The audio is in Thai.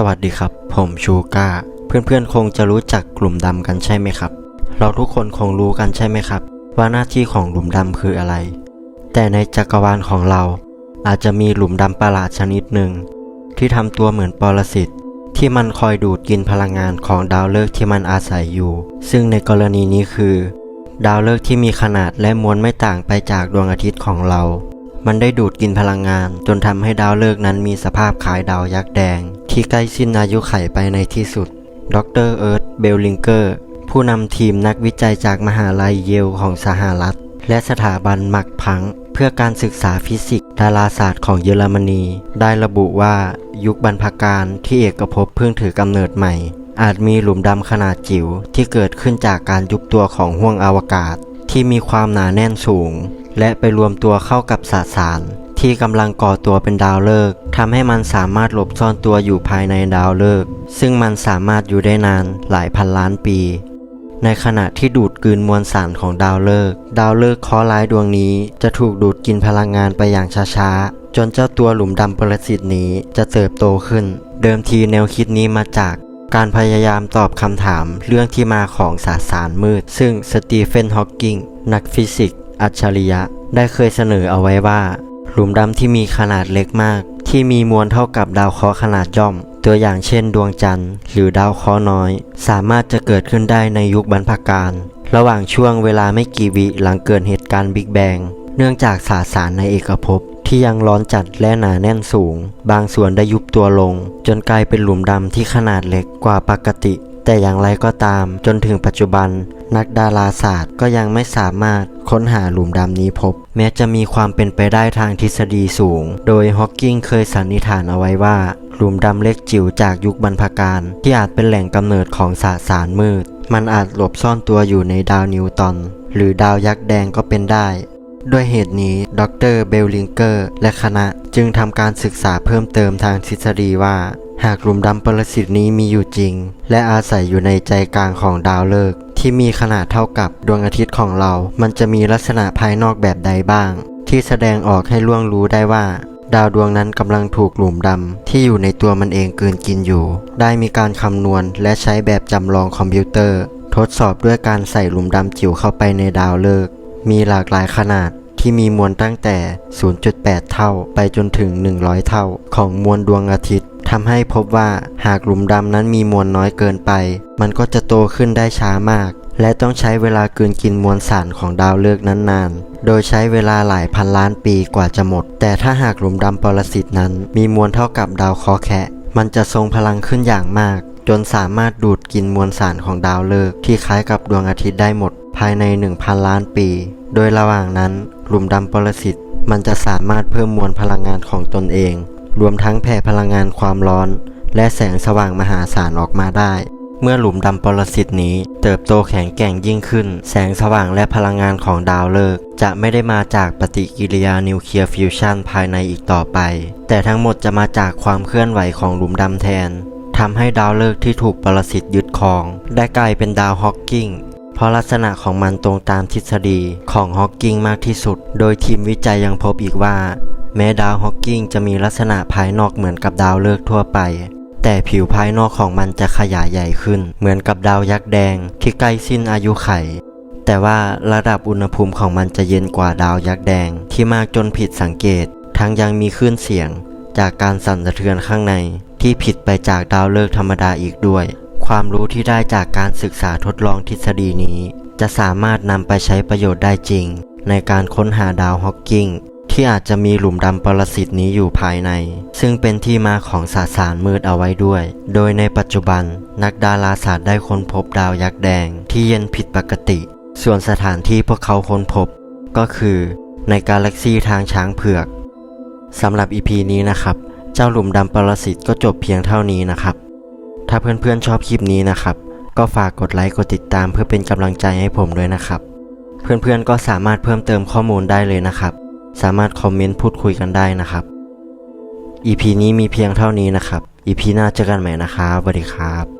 สวัสดีครับ ผมชูก้า เพื่อนๆ คงจะรู้จักกลุ่มดำกันใช่ไหมครับ เราทุกคนคงรู้กันใช่ไหมครับ ว่าหน้าที่ของหลุมดำคืออะไร แต่ในจักรวาลของเรา อาจจะมีหลุมดำประหลาดชนิดหนึ่ง ที่ทำตัวเหมือนปรสิตที่มันคอยดูดกินพลังงานของดาวฤกษ์ที่มันอาศัยอยู่ ซึ่งในกรณีนี้คือ ดาวฤกษ์ที่มีขนาดและมวลไม่ต่างไปจากดวงอาทิตย์ของเรา มันได้ดูดกินพลังงาน จนทำให้ดาวฤกษ์นั้นมีสภาพคล้ายดาวยักษ์แดง ที่ใกล้สิ้นอายุไขไปในที่สุด ดรเอิร์ธ เบลลิงเกอร์ ผู้นำทีมนักวิจัยจากมหาลัยเยลของสหรัฐ และสถาบันมักพัง เพื่อการศึกษาฟิสิกส์ดาราศาสตร์ของเยอรมนี ได้ระบุว่ายุคบรรพการที่เอกภพเพิ่งถือกำเนิดใหม่ อาจมีหลุมดำขนาดจิ๋วที่เกิดขึ้นจากการยุบตัวของห้วงอวกาศ ที่มีความหนาแน่นสูง และไปรวมตัวเข้ากับสสาร ที่กำลังก่อตัวเป็นดาวฤกษ์ ทำให้มันสามารถหลบซ่อนตัวอยู่ภายในดาวฤกษ์ซึ่งมันสามารถอยู่ได้นานหลายพันล้านปี ในขณะที่ดูดกลืนมวลสารของดาวฤกษ์ดาวฤกษ์เคราะห์ร้ายดวงนี้จะถูกดูดกินพลังงานไปอย่างช้าๆ จนเจ้าตัวหลุมดำปรสิตนี้จะเติบโตขึ้น เดิมทีแนวคิดนี้มาจากการพยายามตอบคำถามเรื่องที่มาของสสารมืด ซึ่งสตีเฟนฮอว์กิงนักฟิสิกส์อัจฉริยะ ได้เคยเสนอเอาไว้ว่า หลุมดำที่มีขนาดเล็กมาก ที่มีมวลเท่ากับดาวเคราะห์ขนาดย่อม ตัวอย่างเช่นดวงจันทร์หรือดาวเคราะห์น้อย สามารถจะเกิดขึ้นได้ในยุคบรรพการระหว่างช่วงเวลาไม่กี่วิหลังเกิดเหตุการณ์บิ๊กแบงเนื่องจากสาสารในเอกภพที่ยังร้อนจัดและหนาแน่นสูง บางส่วนได้ยุบตัวลง จนกลายเป็นหลุมดำที่ขนาดเล็กกว่าปกติ แต่อย่างไรก็ตาม จนถึงปัจจุบัน นักดาราศาสตร์ก็ยังไม่สามารถค้นหาหลุมดำนี้พบ แม้จะมีความเป็นไปได้ทางทฤษฎีสูง โดยฮอว์กิงเคยสันนิษฐานเอาไว้ว่า หลุมดำเล็กจิ๋วจากยุคบรรพการที่อาจเป็นแหล่งกำเนิดของสสารมืด มันอาจหลบซ่อนตัวอยู่ในดาวนิวตอนหรือดาวยักษ์แดงก็เป็นได้ด้วยเหตุนี้ ดร เบลลิงเกอร์ และคณะจึงทำการศึกษาเพิ่มเติมทางทฤษฎีว่า หากหลุมดำปรสิตนี้มีอยู่จริง และอาศัยอยู่ในใจกลางของดาวฤกษ์ที่มีขนาดเท่ากับดวงอาทิตย์ของเรา มันจะมีลักษณะภายนอกแบบใดบ้าง ที่แสดงออกให้ล่วงรู้ได้ว่า ดาวดวงนั้นกำลังถูกหลุมดำที่อยู่ในตัวมันเองกลืนกินอยู่ ได้มีการคำนวณและใช้แบบจำลองคอมพิวเตอร์ ทดสอบด้วยการใส่หลุมดำจิ๋วเข้าไปในดาวฤกษ์มีหลากหลายขนาดที่มีมวลตั้งแต่ 0.8 เท่าไปจนถึง 100 เท่าของมวลดวงอาทิตย์ ทำให้พบว่าหากหลุมดำนั้นมีมวลน้อยเกินไป มันก็จะโตขึ้นได้ช้ามาก และต้องใช้เวลากลืนกินมวลสารของดาวฤกษ์นั้นนาน โดยใช้เวลาหลายพันล้านปีกว่าจะหมด แต่ถ้าหากหลุมดำปรสิตนั้น มีมวลเท่ากับดาวเคราะห์แคะมันจะทรงพลังขึ้นอย่างมาก จนสามารถดูดกินมวลสารของดาวฤกษ์ที่คล้ายกับดวงอาทิตย์ได้หมด ภายใน 1,000 ล้านปี โดยระหว่างนั้น หลุมดำปรสิตมันจะสามารถเพิ่มมวลพลังงานของตนเอง รวมทั้งแผ่พลังงานความร้อน และแสงสว่างมหาศาลออกมาได้ เมื่อหลุมดำปรสิตนี้ เติบโตแข็งแกร่งยิ่งขึ้น แสงสว่างและพลังงานของดาวฤกษ์จะไม่ได้มาจากปฏิกิริยานิวเคลียร์ฟิวชันภายในอีกต่อไป แต่ทั้งหมดจะมาจากความเคลื่อนไหวของหลุมดำแทนทำให้ดาวฤกษ์ที่ถูกปรสิตยึดครอง ได้กลายเป็นดาวฮอกกิงเพราะลักษณะของมันตรงตามทฤษฎีของฮอกกิงมากที่สุด โดยทีมวิจัยยังพบอีกว่า แม้ดาวฮอกกิงจะมีลักษณะภายนอกเหมือนกับดาวฤกษ์ทั่วไป แต่ผิวภายนอกของมันจะขยายใหญ่ขึ้น เหมือนกับดาวยักษ์แดงที่ใกล้สิ้นอายุไข แต่ว่าระดับอุณหภูมิของมันจะเย็นกว่าดาวยักษ์แดงที่มากจนผิดสังเกต ทั้งยังมีคลื่นเสียง จากการสั่นสะเทือนข้างใน ที่ผิดไปจากดาวฤกษ์ธรรมดาอีกด้วย ความรู้ที่ได้จากการศึกษาทดลองทฤษฎีนี้ จะสามารถนำไปใช้ประโยชน์ได้จริง ในการค้นหาดาวฮอกกิง ที่อาจจะมีหลุมดำปรสิตนี้อยู่ภายใน ซึ่งเป็นที่มาของสสารมืดเอาไว้ด้วย โดยในปัจจุบันนักดาราศาสตร์ได้ค้นพบดาวยักษ์แดงที่เย็นผิดปกติ ส่วนสถานที่พวกเขาค้นพบ ก็คือ ในกาแล็กซีทางช้างเผือกสำหรับ EP นี้นะครับ เจ้าหลุมดำปรสิตก็จบเพียงเท่านี้นะครับ ถ้าเพื่อนๆชอบคลิปนี้นะครับ ก็ฝากกดไลค์กดติดตามเพื่อเป็นกำลังใจให้ผมด้วยนะครับ เพื่อนๆก็สามารถเพิ่มเติมข้อมูลได้เลยนะครับ สามารถคอมเมนต์พูดคุยกันได้นะครับ EP นี้มีเพียงเท่านี้นะครับ EP หน้าเจอกันใหม่นะครับสวัสดีครับ